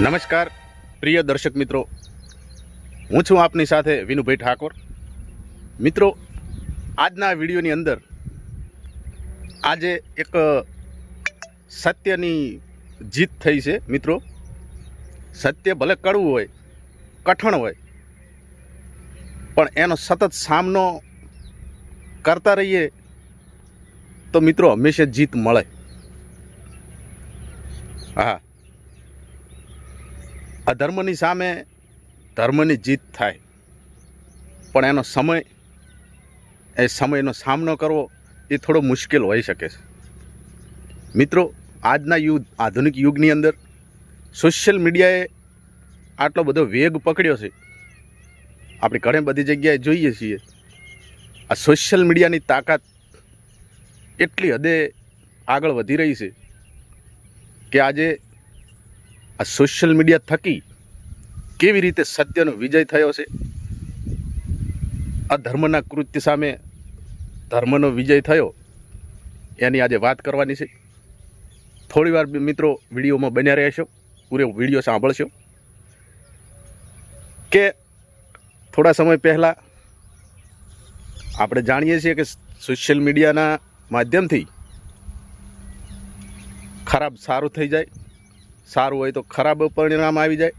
નમસ્કાર, પ્રિય દર્શક મિત્રો. હું છું આપની સાથે વિનુભાઈ ઠાકોર. મિત્રો, આજના વિડીયોની અંદર આજે એક સત્યની જીત થઈ છે, મિત્રો. સત્ય ભલે કડવું હોય, કઠણ હોય, પણ એનો સતત સામનો કરતા રહીએ તો મિત્રો હંમેશા જીત મળે. હા. અધર્મની સામે ધર્મની જીત થાય. પણ એનો સમય, એ સમયનો સામનો કરવો એ થોડો મુશ્કેલ હોઈ શકે છે. મિત્રો, આજના યુગ આધુનિક યુગની અંદર સોશિયલ મીડિયાએ આટલો બધો વેગ પકડ્યો છે. આપણે ઘણી બધી જગ્યાએ જોઈએ છીએ. આ સોશિયલ મીડિયાની તાકાત એટલી હદે આગળ વધી રહી છે કે આજે આ સોશિયલ મીડિયા થકી કેવી રીતે સત્યનો વિજય થયો છે? આ ધર્મના કૃત્ય સામે ધર્મનો વિજય થયો, એની આજે વાત કરવાની છે. થોડી વાર મિત્રો વિડીયોમાં બન્યા રહેશો, પૂરે વીડિયો સાંભળશો. કે થોડા સમય પહેલાં આપણે જાણીએ છીએ કે સોશિયલ મીડિયાના માધ્યમથી ખરાબ સારું થઈ જાય સારું હોય તો ખરાબ પરિણામ આવી જાય.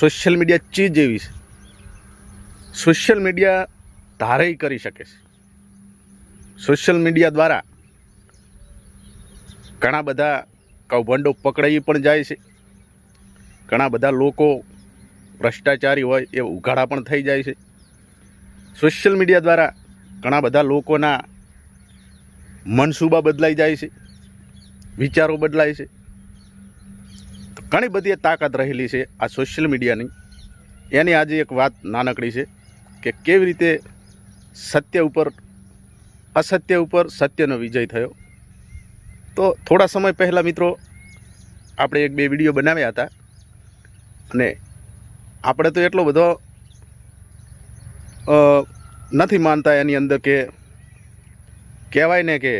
સોશિયલ મીડિયા ચીજ એવી છે. સોશિયલ મીડિયા ધારેય કરી શકે છે. સોશિયલ મીડિયા દ્વારા ઘણા બધા કૌભંડો પકડાઈ પણ જાય છે. ઘણા બધા લોકો ભ્રષ્ટાચારી હોય એ ઉઘાડા પણ થઈ જાય છે. સોશિયલ મીડિયા દ્વારા ઘણા બધા લોકોના મનસૂબા બદલાઈ જાય છે. વિચારો બદલાય છે. ઘણી બધી તાકાત રહેલી છે આ સોશિયલ મીડિયાની એની આજે એક વાત નાનકડી છે કે કેવી રીતે સત્ય ઉપર, અસત્ય ઉપર સત્યનો વિજય થયો. તો થોડા સમય પહેલાં મિત્રો, આપણે એક બે વીડિયો બનાવ્યા હતા. અને આપણે તો એટલો બધો નથી માનતા એની અંદર કે કહેવાય ને કે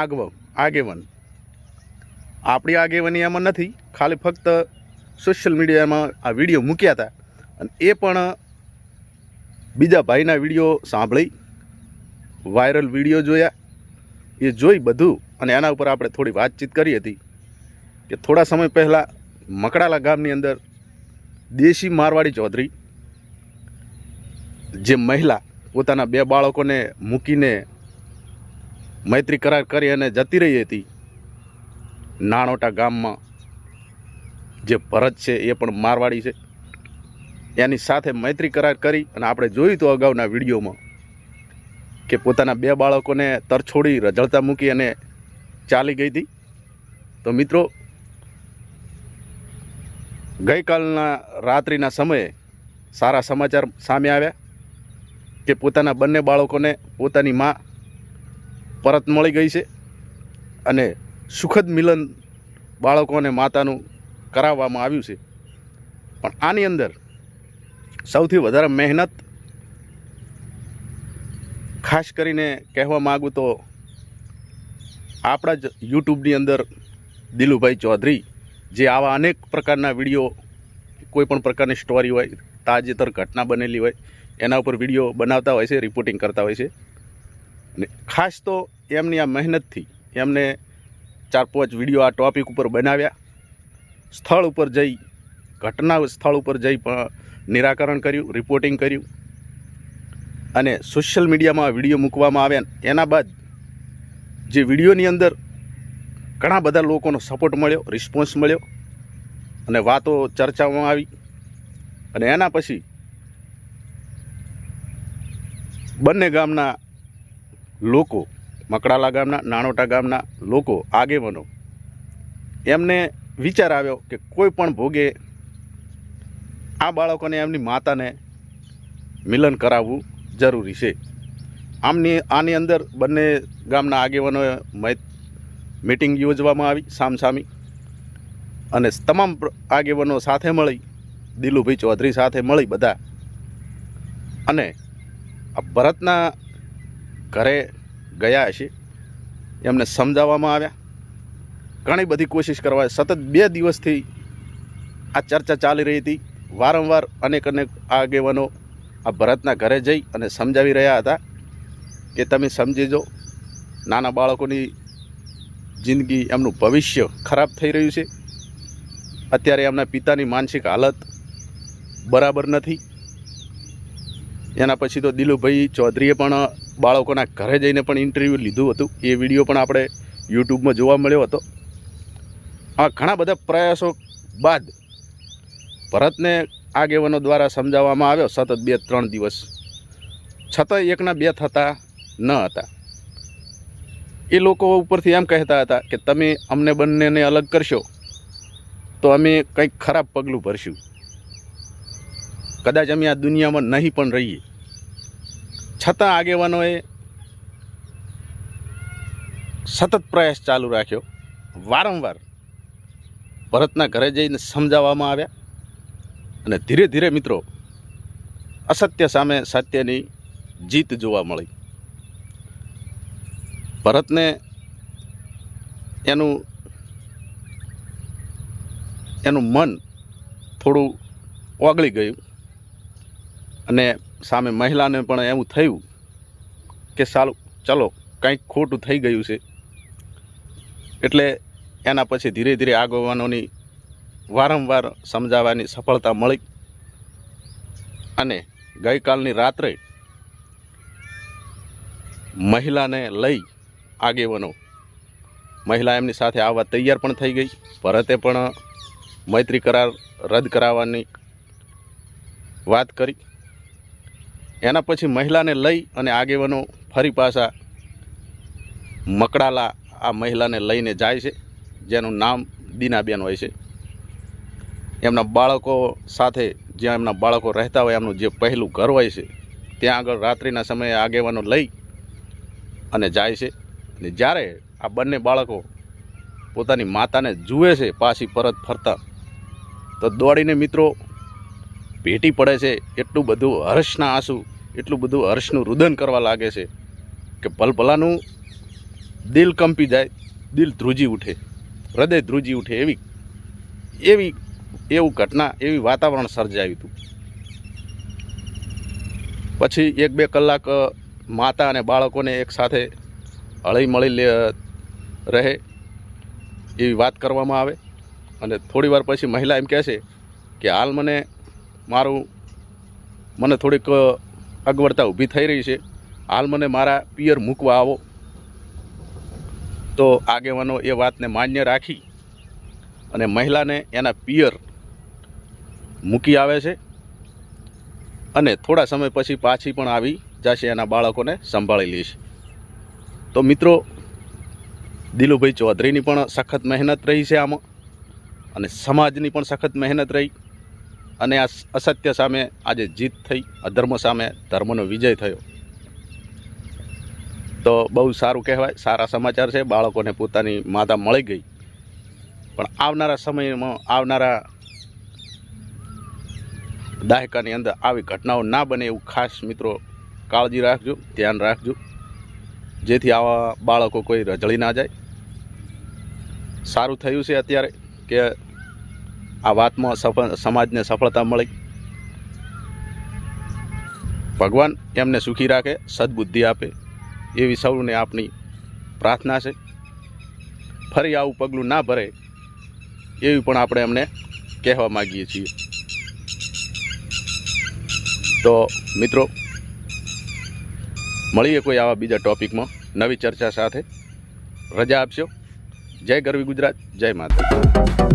આગવ, આગેવન. આપણી આગેવાની એમાં નથી, ખાલી ફક્ત સોશિયલ મીડિયામાં આ વીડિયો મૂક્યા હતા. અને એ પણ બીજા ભાઈના વીડિયો સાંભળી વાયરલ વીડિયો જોયા. એ જોઈ બધું અને એના ઉપર આપણે થોડી વાતચીત કરી હતી કે થોડા સમય પહેલાં મકડાલા ગામની અંદર દેશી મારવાડી ચૌધરી, જે મહિલા પોતાના બે બાળકોને મૂકીને મૈત્રી કરાર કરી અને જતી રહી હતી નાણોટા ગામમાં જે ભરત છે એ પણ મારવાડી છે. એની સાથે મૈત્રી કરાર કરી અને આપણે જોયું તો અગાઉના વિડીયોમાં કે પોતાના બે બાળકોને તરછોડી રજળતા મૂકી અને ચાલી ગઈ હતી. તો મિત્રો, ગઈકાલના રાત્રિના સમયે સારા સમાચાર સામે આવ્યા કે પોતાના બંને બાળકોને પોતાની મા પરત મળી ગઈ છે અને સુખદ મિલન બાળકો અને માતાનું કરાવવામાં આવ્યું છે. પણ આની અંદર સૌથી વધારે મહેનત ખાસ કરીને કહેવા માગું તો આપણા જ યુટ્યુબની અંદર દિલુભાઈ ચૌધરી, જે આવા અનેક પ્રકારના વીડિયો કોઈપણ પ્રકારની સ્ટોરી હોય, તાજેતર ઘટના બનેલી હોય, એના ઉપર વીડિયો બનાવતા હોય છે રિપોર્ટિંગ કરતા હોય છે. ને ખાસ તો એમની આ મહેનતથી એમને ચાર પાંચ વીડિયો આ ટોપિક ઉપર બનાવ્યા. સ્થળ ઉપર જઈ, ઘટના સ્થળ ઉપર જઈ નિરાકરણ કર્યું રિપોર્ટિંગ કર્યું. અને સોશિયલ મીડિયામાં વીડિયો મૂકવામાં આવ્યા એના બાદ જે વિડીયોની અંદર ઘણા બધા લોકોનો સપોર્ટ મળ્યો રિસ્પોન્સ મળ્યો અને વાતો ચર્ચામાં આવી. અને એના પછી બંને ગામના લોકો મકડાલા ગામના, નાણોટા ગામના લોકો આગેવાનો. એમને વિચાર આવ્યો કે કોઈ પણ ભોગે આ બાળકોને, એમની માતાને મિલન કરાવવું જરૂરી છે. આમની, આની અંદર બંને ગામના આગેવાનોએ મિટિંગ યોજવામાં આવી સામસામી અને તમામ આગેવાનો સાથે મળી, દિલુભાઈ ચૌધરી સાથે મળી બધા. અને આ ભરતના ઘરે ગયા હશે. એમને સમજાવવામાં આવ્યા. ઘણી બધી કોશિશ કરવા સતત બે દિવસથી આ ચર્ચા ચાલી રહી હતી. વારંવાર અનેક અનેક આગેવાનો આ ભરતના ઘરે જઈ અને સમજાવી રહ્યા હતા કે તમે સમજી જો નાના બાળકોની જિંદગી એમનું ભવિષ્ય ખરાબ થઈ રહ્યું છે. અત્યારે એમના પિતાની માનસિક હાલત બરાબર નથી. એના પછી તો દિલુભાઈ ચૌધરીએ પણ બાળકોના ઘરે જઈને પણ ઇન્ટરવ્યૂ લીધું હતું. એ વીડિયો પણ આપણે યુટ્યુબમાં જોવા મળ્યો હતો. આ ઘણા બધા પ્રયાસો બાદ ભરતને આગેવાનો દ્વારા સમજાવવામાં આવ્યો. સતત બે ત્રણ દિવસ. છતાં એકના બે થતા ન હતા. એ લોકો ઉપરથી એમ કહેતા હતા કે તમે અમને બંનેને અલગ કરશો તો અમે કંઈક ખરાબ પગલું ભરશું. કદાચ અમે આ દુનિયામાં નહીં પણ રહીએ. છતાં આગેવાનોએ સતત પ્રયાસ ચાલુ રાખ્યો. વારંવાર ભરતના ઘરે જઈને સમજાવવામાં આવ્યા. અને ધીરે ધીરે મિત્રો, અસત્ય સામે સત્યની જીત જોવા મળી. ભરતને એનું એનું મન થોડું ઓગળી ગયું. અને સામે મહિલાને પણ એવું થયું કે સારું ચલો, કંઈક ખોટું થઈ ગયું છે. એટલે એના પછી ધીરે ધીરે આગેવાનોની વારંવાર સમજાવવાની સફળતા મળી. અને ગઈકાલની રાત્રે મહિલાને લઈ આગેવાનો, મહિલા એમની સાથે આવવા તૈયાર પણ થઈ ગઈ. ભરતે પણ મૈત્રી કરાર રદ કરાવવાની વાત કરી. એના પછી મહિલાને લઈ અને આગેવાનો ફરી પાછા મકડાલા આ મહિલાને લઈને જાય છે, જેનું નામ દીનાબેન હોય છે. એમના બાળકો સાથે જ્યાં એમના બાળકો રહેતા હોય, એમનું જે પહેલું ઘર હોય છે, ત્યાં આગળ રાત્રિના સમયે આગેવાનો લઈ અને જાય છે. અને જ્યારે આ બંને બાળકો પોતાની માતાને જુએ છે, પાછી પરત ફરતા, તો દોડીને મિત્રો ભેટી પડે છે, એટલું બધું હર્ષના આંસુ, એટલું બધું હર્ષનું રુદન કરવા લાગે છે કે ભલભલાનું દિલ કંપી જાય, દિલ ધ્રુજી ઉઠે, હૃદય ધ્રુજી ઉઠે એવી એવી, એવું ઘટના, એવી વાતાવરણ સર્જાયું હતું. પછી એક બે કલાક માતા અને બાળકોને એક સાથે હળી મળી રહે એવી વાત કરવામાં આવે. અને થોડી વાર પછી મહિલા એમ કહે છે કે, હાલ મને મારું મને થોડીક અગવડતા ઊભી થઈ રહી છે. હાલ મને મારા પિયર મૂકવા આવો. તો આગેવાનો એ વાતને માન્ય રાખી અને મહિલાને એના પિયર મૂકી આવે છે અને થોડા સમય પછી પાછી પણ આવી જશે એના બાળકોને સંભાળી લેશે તો મિત્રો, દિલુભાઈ ચૌધરીની પણ સખત મહેનત રહી છે આમાં અને સમાજની પણ સખત મહેનત રહી. અને આ અસત્ય સામે આજે જીત થઈ, અધર્મ સામે ધર્મનો વિજય થયો. તો બહુ સારું કહેવાય, સારા સમાચાર છે, બાળકોને પોતાની માતા મળી ગઈ. પણ આવનારા સમયમાં આવનારા દાયકાની અંદર આવી ઘટનાઓ ના બને એવું ખાસ મિત્રો કાળજી રાખજો, ધ્યાન રાખજો. જેથી આવા બાળકો કોઈ રજળી ના જાય. સારું થયું છે અત્યારે કે આ વાતમાં સફળ સમાજને સફળતા મળી. ભગવાન એમને સુખી રાખે, સદબુદ્ધિ આપે, એવી સૌને આપણી પ્રાર્થના છે. ફરી આવું પગલું ના ભરે, એવી પણ આપણે એમને કહેવા માગીએ છીએ. તો મિત્રો, મળીએ કોઈ આવા બીજા ટોપિકમાં નવી ચર્ચા સાથે. રજા આપશો. જય ગરવી ગુજરાત, જય માતા